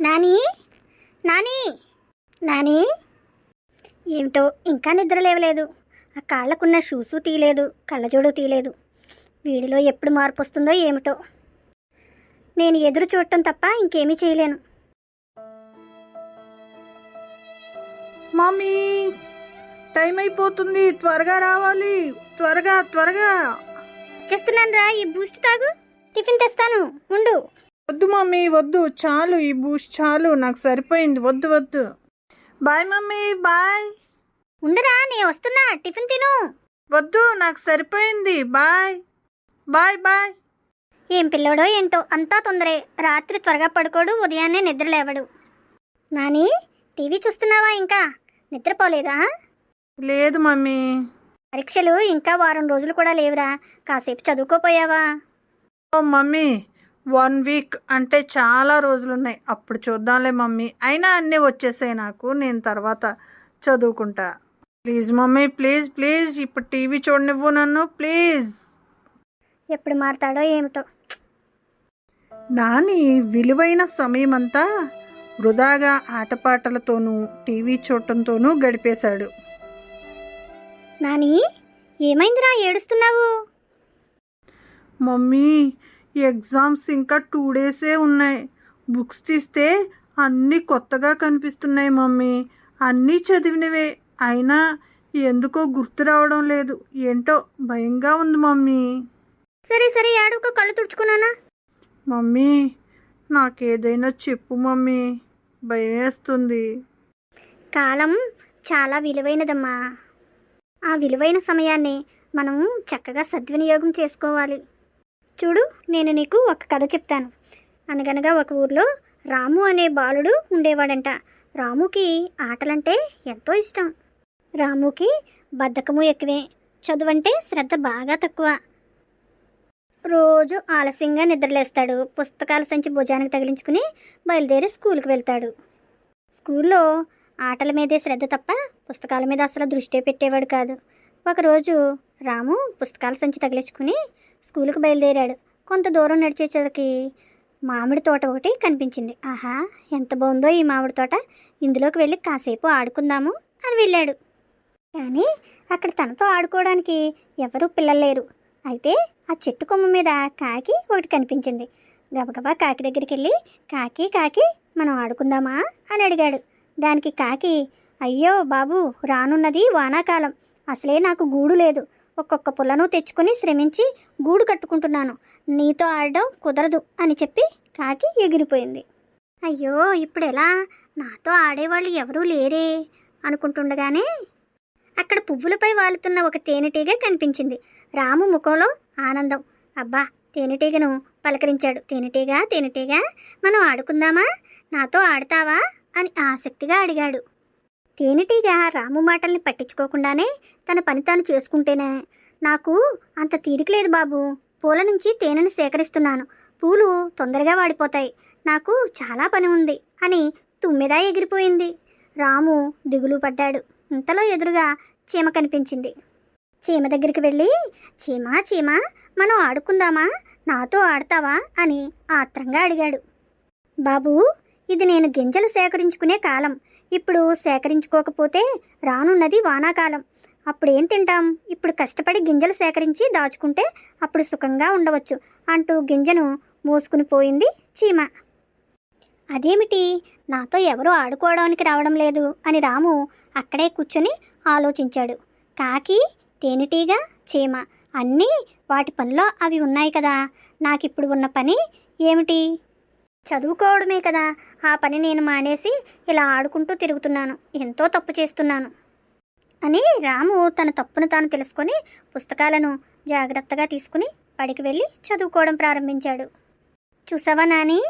నాని? నాని? నాని? ఏమిటో ఇంకా నిద్ర లేవలేదు. ఆ కాళ్ళకున్న షూసు తీయలేదు కళ్ళజోడు తీయలేదు. వీడిలో ఎప్పుడు మార్పు వస్తుందో ఏమిటో. నేను ఎదురు చూడటం తప్ప ఇంకేమీ చేయలేను. మమ్మీ టైం అయిపోతుంది త్వరగా రావాలి. త్వరగా త్వరగా. చేస్తున్నాను రా ఈ బూస్ట్ తాగు. టిఫిన్ తెస్తాను. ఉండు. వద్దు మమ్మీ వద్దు. చాలు ఈ బూస్ట్ చాలు. నాకు సరిపోయింది. వద్దు వద్దు. Bye mummy bye. ఉండరా నేను వస్తున్నా. టిఫిన్ తిను. వద్దు నాకు సరిపోయింది. బాయ్. Bye bye. ఏం పిల్లోడో ఏంటో అంతా తొందరే. రాత్రి త్వరగా పడుకోడు ఉదయాన్నే నిద్ర లేవడు. నాని టీవీ చూస్తున్నావా ఇంకా? నిద్రపోలేదా? లేదు మమ్మీ. పరీక్షలు ఇంకా వారం రోజులు కూడా లేవురా. కాసేపు చదువుకోపోయావా? ఓ మమ్మీ వన్ వీక్ అంటే చాలా రోజులు ఉన్నాయి అప్పుడు చూద్దాంలే మమ్మీ. అయినా అన్నీ వచ్చేసాయి నాకు. నేను తర్వాత చదువుకుంటా. Please mummy please please. ఇప్పుడు టీవీ చూడనివ్వు నన్ను. ప్లీజ్. ఎప్పుడు మారతాడో ఏమిటో. నాని విలువైన సమయమంతా వృధాగా ఆటపాటలతోనూ టీవీ చూడటంతోనూ గడిపేశాడు. నాని ఏమైందిరా? ఏడుస్తున్నావు? మమ్మీ ఎగ్జామ్స్ ఇంకా టూ డేసే ఉన్నాయి. బుక్స్ తీస్తే అన్నీ కొత్తగా కనిపిస్తున్నాయి మమ్మీ. అన్నీ చదివినవే. అయినా ఎందుకో గుర్తు రావడం లేదు. ఏంటో భయంగా ఉంది మమ్మీ. సరే సరే ఏడుకో కళ్ళు తుడుచుకున్నానా? మమ్మీ నాకేదైనా చెప్పు మమ్మీ. భయం వేస్తుంది కాలం చాలా విలువైనదమ్మా. ఆ విలువైన సమయాన్ని మనం చక్కగా సద్వినియోగం చేసుకోవాలి. చూడు నేను నీకు ఒక కథ చెప్తాను. అనగనగా ఒక ఊర్లో రాము అనే బాలుడు ఉండేవాడంట. రాముకి ఆటలంటే ఎంతో ఇష్టం. రాముకి బద్ధకము ఎక్కువే చదువంటే శ్రద్ధ బాగా తక్కువ. రోజు ఆలస్యంగా నిద్రలేస్తాడు. పుస్తకాల సంచి భుజానికి తగిలించుకుని బయలుదేరి స్కూల్కి వెళ్తాడు. స్కూల్లో ఆటల మీదే శ్రద్ధ తప్ప పుస్తకాల మీద అసలు దృష్టి పెట్టేవాడు కాదు. ఒకరోజు రాము పుస్తకాల సంచి తగిలించుకుని స్కూల్కి బయలుదేరాడు. కొంత దూరం నడిచేసరికి మామిడి తోట ఒకటి కనిపించింది. ఆహా ఎంత బాగుందో ఈ మామిడి తోట. ఇందులోకి వెళ్ళి కాసేపు ఆడుకుందాము అని వెళ్ళాడు. కానీ అక్కడ తనతో ఆడుకోవడానికి ఎవరూ పిల్లలు లేరు. అయితే ఆ చెట్టు కొమ్మ మీద కాకి ఒకటి కనిపించింది. గబగబా కాకి దగ్గరికి వెళ్ళి కాకి కాకి మనం ఆడుకుందామా? అని అడిగాడు. దానికి కాకి అయ్యో బాబు రానున్నది వానాకాలం. అసలే నాకు గూడు లేదు. ఒక్కొక్క పుల్లను తెచ్చుకొని శ్రమించి గూడు కట్టుకుంటున్నాను. నీతో ఆడడం కుదరదు అని చెప్పి కాకి ఎగిరిపోయింది. అయ్యో ఇప్పుడు ఎలా నాతో ఆడేవాళ్ళు ఎవరూ లేరే అనుకుంటుండగానే అక్కడ పువ్వులపై వాలుతున్న ఒక తేనెటీగ కనిపించింది. రాము ముఖంలో ఆనందం. అబ్బా తేనెటీగను పలకరించాడు. తేనెటీగ తేనెటీగ మనం ఆడుకుందామా? నాతో ఆడతావా? అని ఆసక్తిగా అడిగాడు. తేనెటీగ రాము మాటల్ని పట్టించుకోకుండానే తన పని తాను చేసుకుంటేనే. నాకు అంత తీరిక లేదు బాబు. పూల నుంచి తేనెను సేకరిస్తున్నాను. పూలు తొందరగా వాడిపోతాయి. నాకు చాలా పని ఉంది అని తుమ్మెదా ఎగిరిపోయింది. రాము దిగులు పడ్డాడు. ఇంతలో ఎదురుగా చీమ కనిపించింది. చీమ దగ్గరికి వెళ్ళి చీమ చీమ మనం ఆడుకుందామా? నాతో ఆడతావా? అని ఆత్రంగా అడిగాడు. బాబు ఇది నేను గింజలు సేకరించుకునే కాలం. ఇప్పుడు సేకరించుకోకపోతే రానున్నది వానాకాలం. అప్పుడేం తింటాం? ఇప్పుడు కష్టపడి గింజలు సేకరించి దాచుకుంటే అప్పుడు సుఖంగా ఉండవచ్చు అంటూ గింజను మోసుకుని పోయింది చీమ. అదేమిటి? నాతో ఎవరూ ఆడుకోవడానికి రావడం లేదు అని రాము అక్కడే కూర్చొని ఆలోచించాడు. కాకి తేనెటీగ చీమ అన్నీ వాటి పనిలో అవి ఉన్నాయి కదా. నాకిప్పుడు ఉన్న పని ఏమిటి? చదువుకోవడమే కదా. ఆ పని నేను మానేసి ఇలా ఆడుకుంటూ తిరుగుతున్నాను. ఎంతో తప్పు చేస్తున్నాను. అని రాము తన తప్పును తాను తెలుసుకొని పుస్తకాలను జాగ్రత్తగా తీసుకుని బడికి వెళ్ళి చదువుకోవడం ప్రారంభించాడు. చూసావా నాని?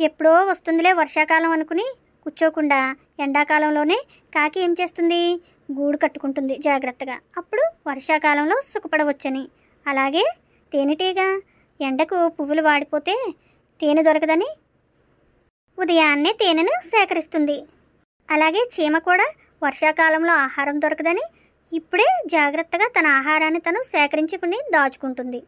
ఎప్పుడో వస్తుందిలే వర్షాకాలం అనుకుని కూర్చోకుండా ఎండాకాలంలోనే కాకి ఏం చేస్తుంది? గూడు కట్టుకుంటుంది జాగ్రత్తగా. అప్పుడు వర్షాకాలంలో సుఖపడవచ్చని. అలాగే తేనెటీగ ఎండకు పువ్వులు వాడిపోతే తేనె దొరకదని ఉదయాన్నే తేనెను సేకరిస్తుంది. అలాగే చీమ కూడా వర్షాకాలంలో ఆహారం దొరకదని ఇప్పుడే జాగ్రత్తగా తన ఆహారాన్ని తను సేకరించుకుని దాచుకుంటుంది.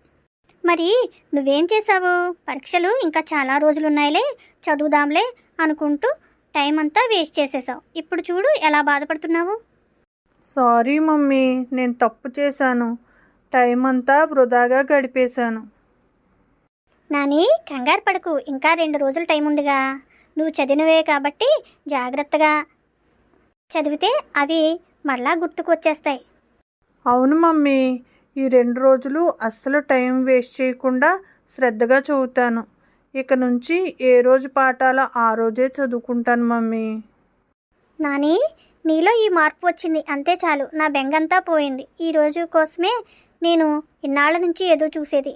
మరి నువ్వేం చేసావు పరీక్షలు ఇంకా చాలా రోజులున్నాయిలే చదువుదాంలే అనుకుంటూ టైం అంతా వేస్ట్ చేసేసావు. ఇప్పుడు చూడు ఎలా బాధపడుతున్నావు? సారీ మమ్మీ నేను తప్పు చేశాను. టైం అంతా వృధాగా గడిపేశాను. నాని కంగారు పడకు. ఇంకా రెండు రోజులు టైం ఉందిగా నువ్వు చదివినవే కాబట్టి జాగ్రత్తగా చదివితే అవి మరలా గుర్తుకు వచ్చేస్తాయి అవును మమ్మీ. ఈ రెండు రోజులు అస్సలు టైం వేస్ట్ చేయకుండా శ్రద్ధగా చదువుతాను. ఇక నుంచి ఏ రోజు పాఠాల ఆ రోజే చదువుకుంటాను మమ్మీ. నాని నీలో ఈ మార్పు వచ్చింది. అంతే చాలు. నా బెంగంతా పోయింది. ఈ రోజు కోసమే నేను ఇన్నాళ్ళ నుంచి ఏదో చూసేది.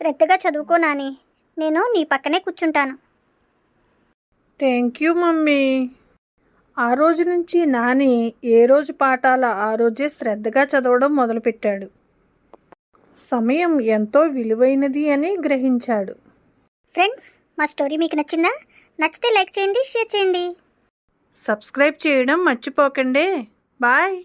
శ్రద్ధగా చదువుకో నాని. నేను నీ పక్కనే కూర్చుంటాను. Thank you mummy. ఆ రోజు నుంచి నాని ఏ రోజు పాఠాల ఆ రోజే శ్రద్ధగా చదవడం మొదలుపెట్టాడు. సమయం ఎంతో విలువైనది అని గ్రహించాడు. ఫ్రెండ్స్ మా స్టోరీ మీకు నచ్చిందా? నచ్చితే లైక్ చేయండి షేర్ చేయండి. సబ్స్క్రైబ్ చేయడం మర్చిపోకండి. బాయ్.